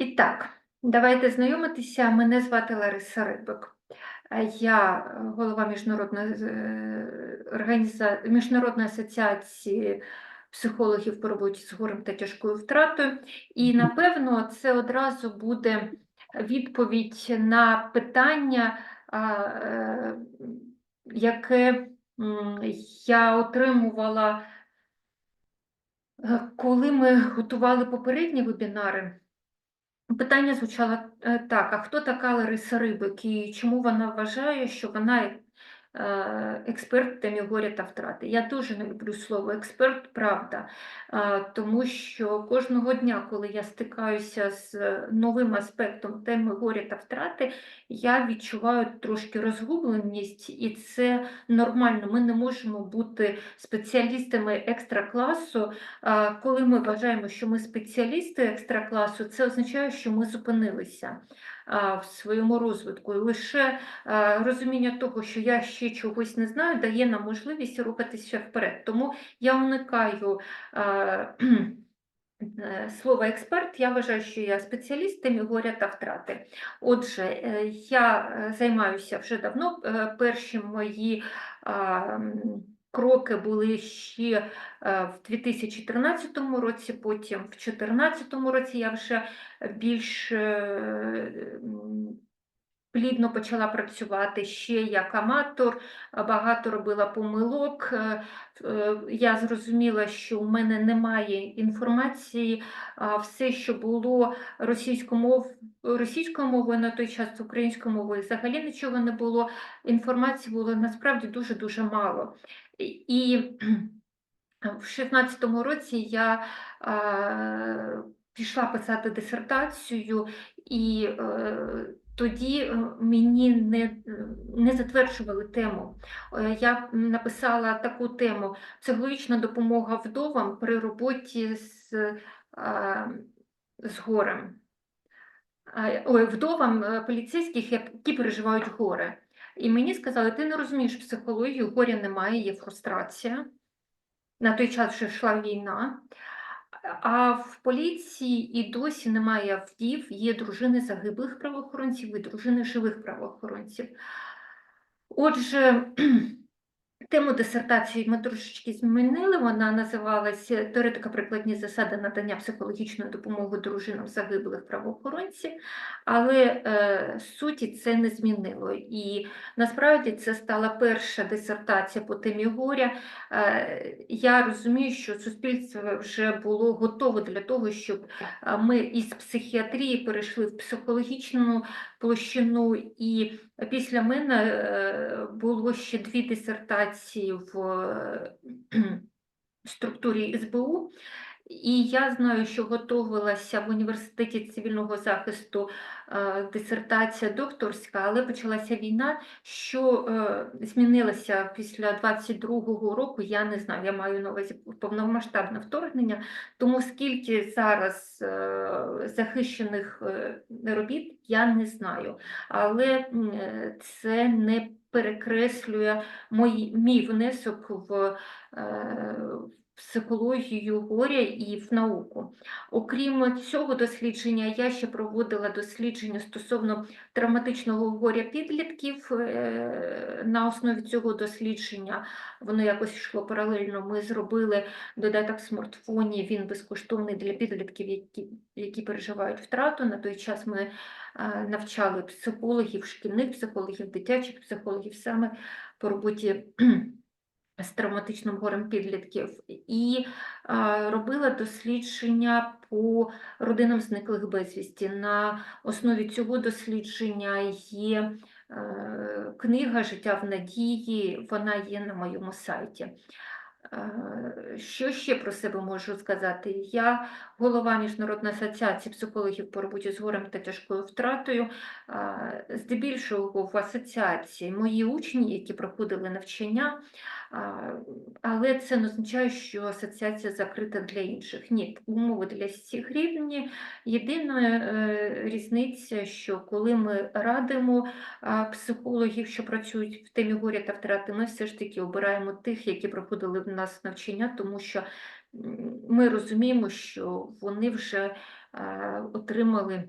І так, давайте знайомитися. Мене звати Лариса Рибик. Я голова міжнародної, організа... міжнародної асоціації психологів по роботі з горем та тяжкою втратою. І, напевно, це одразу буде відповідь на питання, е, яке я отримувала, е, коли ми готували попередні вебінари. Питання звучало е, так: а хто така Лариса Рибик і чому вона вважає, що вона експерт в темі горя та втрати? Я дуже не люблю слово експерт, правда, е, тому що кожного дня, коли я стикаюся з новим аспектом теми горя та втрати, я відчуваю трошки розгубленість, і це нормально. Ми не можемо бути спеціалістами екстракласу. А, Коли ми вважаємо, що ми спеціалісти екстракласу, це означає, що ми зупинилися в своєму розвитку. І лише розуміння того, що я ще чогось не знаю, дає нам можливість рухатися вперед. Тому я уникаю. е, Слово експерт, я вважаю, що я спеціаліст темі горя та втрати. Отже, е, я е, займаюся вже давно. Перші мої кроки були ще е, в 2013 році, потім в 2014 році я вже більш е, плідно почала працювати ще як аматор, багато робила помилок. Е, е, Я зрозуміла, що в мене немає інформації, все, що було російською мовою на той час, українською мовою взагалі нічого не було. Інформації було насправді дуже-дуже мало. І- в 16-му році я пішла писати дисертацію, і е, тоді е, мені не, не затверджували тему. Е, Я написала таку тему психологічна допомога вдовам при роботі з, е, з горем. Е, Ой, вдовам е, поліцейських, які переживають горе. І мені сказали, ти не розумієш психологію, горя немає, є фрустрація. На той час вже йшла війна. А в поліції і досі немає вдів, є дружини загиблих правоохоронців і дружини живих правоохоронців. Отже, тему дисертації ми трошечки змінили. Вона називалася Теоретика прикладні засади надання психологічної допомоги дружинам загиблих правоохоронців, але е, суті це не змінило. І насправді це стала перша дисертація по темі горя. Е, я розумію, що суспільство вже було готове для того, щоб е, ми із психіатрії перейшли в психологічну площину, і після мене е, було ще дві дисертації в е, структурі СБУ. І я знаю, що готувалася в університеті цивільного захисту е, дисертація докторська, але почалася війна. Що е, змінилося після 22-го року, я не знаю. Я маю на увазі повномасштабне вторгнення. Тому скільки зараз е, захищених робіт, я не знаю. Але е, це не перекреслює мій, внесок в. Психологію горя і в науку. Окрім цього дослідження, я ще проводила дослідження стосовно травматичного горя підлітків. Е, На основі цього дослідження воно якось йшло паралельно. Ми зробили додаток в смартфоні, він безкоштовний для підлітків, які, які переживають втрату. На той час ми е, навчали психологів, шкільних психологів, дитячих психологів саме по роботі з травматичним горем підлітків, і а, робила дослідження по родинам зниклих безвісті. На основі цього дослідження є е, книга Життя в надії, вона є на моєму сайті. Е, Що ще про себе можу сказати? Я голова Міжнародної асоціації психологів по роботі з горем та тяжкою втратою. Е, Здебільшого в асоціації мої учні, які проходили навчання, Але це не означає, що асоціація закрита для інших. Ні, умови для всіх рівні. Єдина е, різниця, що коли ми радимо психологів, що працюють в темі горя та втрати, ми все ж таки обираємо тих, які проходили в нас навчання, тому що ми розуміємо, що вони вже отримали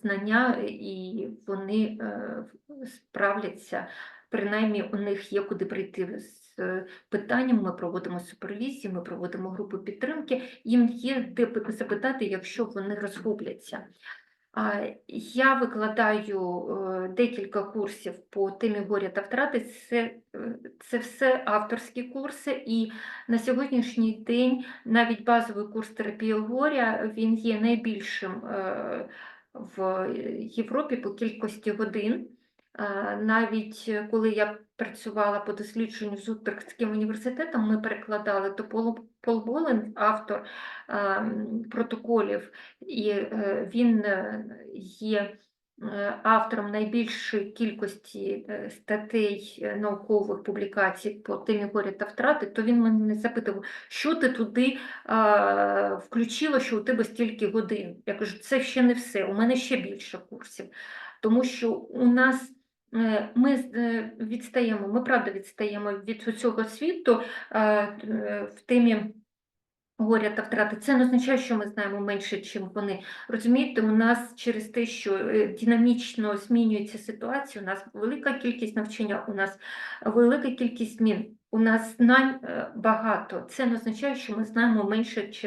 знання, і вони е, справляться, принаймні у них є куди прийти з е, питанням. Ми проводимо супервізію, ми проводимо групи підтримки. Їм є де запитати, якщо вони розгубляться. Я викладаю е, декілька курсів по темі горя та втрати. Це, е, це все авторські курси, і на сьогоднішній день навіть базовий курс терапії горя він є найбільшим в Європі по кількості годин. Е, Навіть е, коли я працювала по дослідженню з Утрехтським університетом, ми перекладали то Пол Болен, автор ем, протоколів, і е, він є автором найбільшої кількості статей наукових публікацій по темі горя та втрати, то він мене запитував, що ти туди включила, що у тебе стільки годин. Я кажу, це ще не все, у мене ще більше курсів, тому що у нас. Е, Ми е, відстаємо, ми правда відстаємо від усього світу е, в темі горя та втрати. Це не означає, що ми знаємо менше, ніж вони. Розумієте, у нас через те, що динамічно змінюється ситуація, у нас велика кількість навчання, у нас велика кількість змін, у нас знань багато. Це не означає, що ми знаємо менше, ніж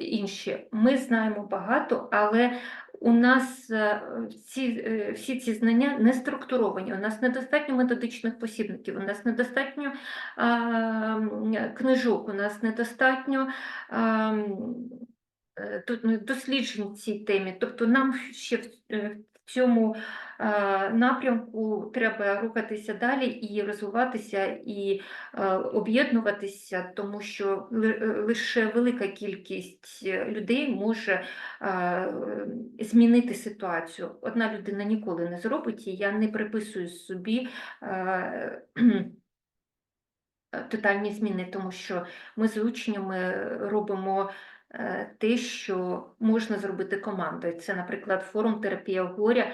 інші. Ми знаємо багато, але у нас всі, е, всі ці знання не структуровані, у нас недостатньо методичних посібників, у нас недостатньо е, книжок, у нас недостатньо е, ну, досліджень цій темі. Тобто нам ще в е, в цьому а, напрямку треба рухатися далі і розвиватися, і е, об'єднуватися, тому що е, лише велика кількість е, людей може е, змінити ситуацію. Одна людина ніколи не зробить, і я не приписую собі е, тотальні зміни, тому що ми з учнями робимо е, те, що можна зробити командою. Це, наприклад, форум терапія горя.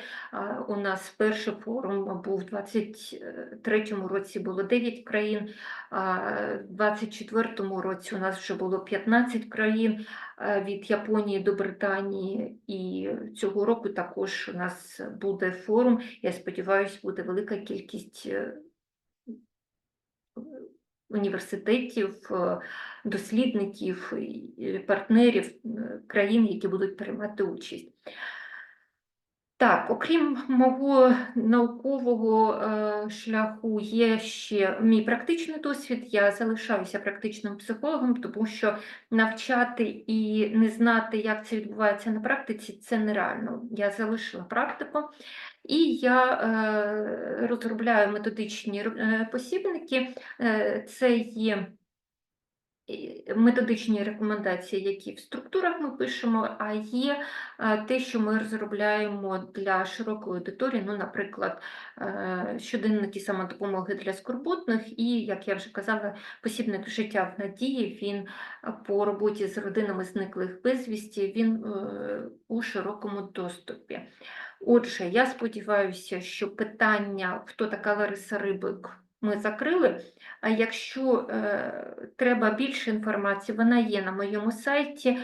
У нас перший форум був у 23-му році було 9 країн, в 24-му році у нас вже було 15 країн е, від Японії до Британії. І цього року також у нас буде форум. Я сподіваюся, буде велика кількість. Університетів, е, дослідників, партнерів е, країн, які будуть приймати участь. Так, окрім мого наукового е, шляху, є ще мій практичний досвід. Я залишаюся практичним психологом, тому що навчати і не знати, як це відбувається на практиці, це нереально. Я залишила практику. І я е, розробляю методичні е, посібники. Е, Це є методичні рекомендації, які в структурах ми пишемо, а є те, що ми розробляємо для широкої аудиторії, ну, наприклад, щоденники самодопомоги для скорботних, і, як я вже казала, посібник життя в надії, він по роботі з родинами зниклих безвісті, він у широкому доступі. Отже, я сподіваюся, що питання, хто така Лариса Рибик, ми закрили. А якщо е, треба більше інформації, вона є на моєму сайті,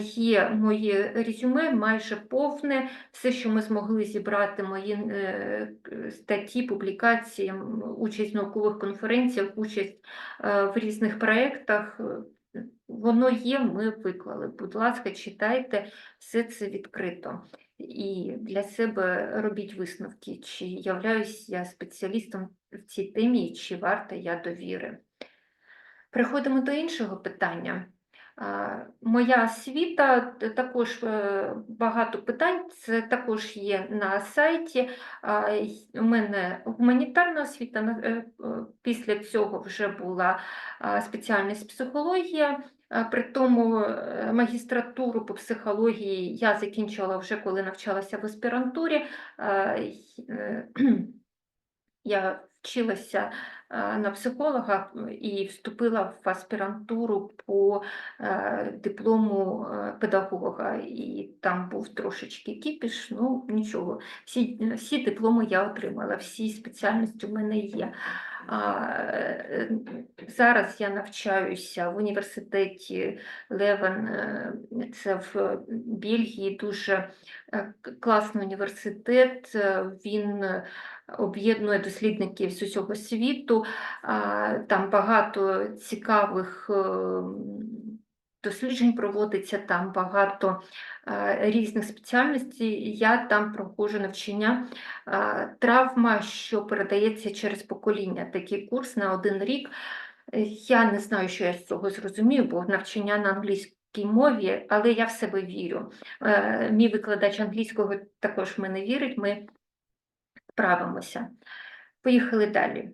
є моє резюме, майже повне, все, що ми змогли зібрати, мої е, статті, публікації, участь в наукових конференціях, участь е, в різних проєктах. е, Воно є, ми виклали. Будь ласка, читайте, все це відкрито. І для себе робіть висновки, чи являюсь я спеціалістом в цій темі, чи варта я довіри. Переходимо до іншого питання. Моя освіта також е, багато питань, це також є на сайті. У мене гуманітарна освіта, е, е, після цього вже була спеціальність психологія. А, При тому е, магістратуру по психології я закінчувала вже коли навчалася в аспірантурі. Е, Я вчилася е, на психолога і вступила в аспірантуру по е, диплому е, педагога, і там був трошечки кіпіш, ну нічого. Всі, всі дипломи я отримала, всі спеціальності у мене є. Е, Зараз я навчаюся в університеті Левен, е, це в Бельгії, дуже е, класний університет. е, Він е, об'єднує дослідників з усього світу. Там багато цікавих е, досліджень проводиться, там багато е, різних спеціальностей. Я там проходжу навчання е, травма, що передається через покоління. Такий курс на один рік. Е, Я не знаю, що я з цього зрозумію, бо навчання на англійській мові, але я в себе вірю. Мій викладач англійського також в мене вірить, ми справимося. Поїхали далі.